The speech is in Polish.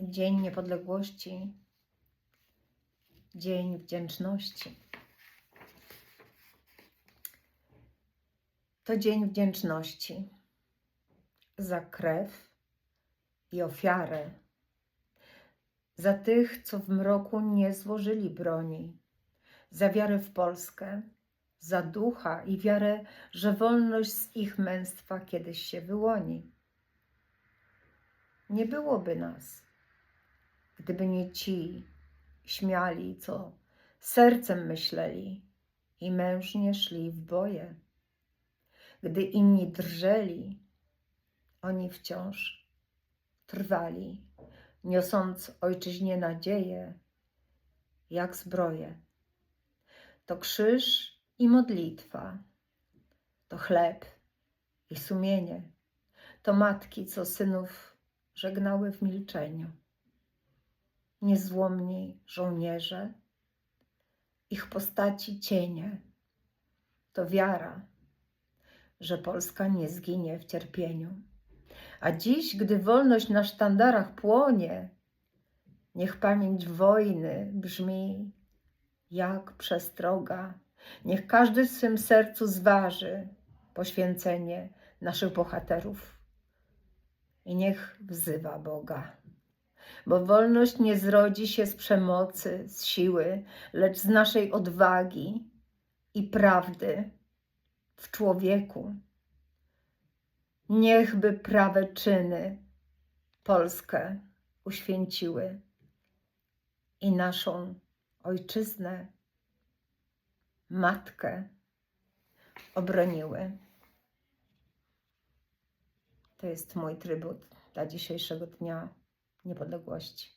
Dzień Niepodległości, Dzień Wdzięczności. To Dzień Wdzięczności za krew i ofiarę, za tych, co w mroku nie złożyli broni, za wiarę w Polskę, za ducha i wiarę, że wolność z ich męstwa kiedyś się wyłoni. Nie byłoby nas, gdyby nie ci śmiali, co sercem myśleli i mężnie szli w boje. Gdy inni drżeli, oni wciąż trwali, niosąc ojczyźnie nadzieję, jak zbroję. To krzyż i modlitwa, to chleb i sumienie, to matki, co synów żegnały w milczeniu. Niezłomni żołnierze, ich postaci cienie, to wiara, że Polska nie zginie w cierpieniu. A dziś, gdy wolność na sztandarach płonie, niech pamięć wojny brzmi jak przestroga. Niech każdy w swym sercu zważy poświęcenie naszych bohaterów i niech wzywa Boga. Bo wolność nie zrodzi się z przemocy, z siły, lecz z naszej odwagi i prawdy w człowieku. Niechby prawe czyny Polskę uświęciły i naszą ojczyznę, matkę obroniły. To jest mój trybut dla dzisiejszego dnia niepodległości.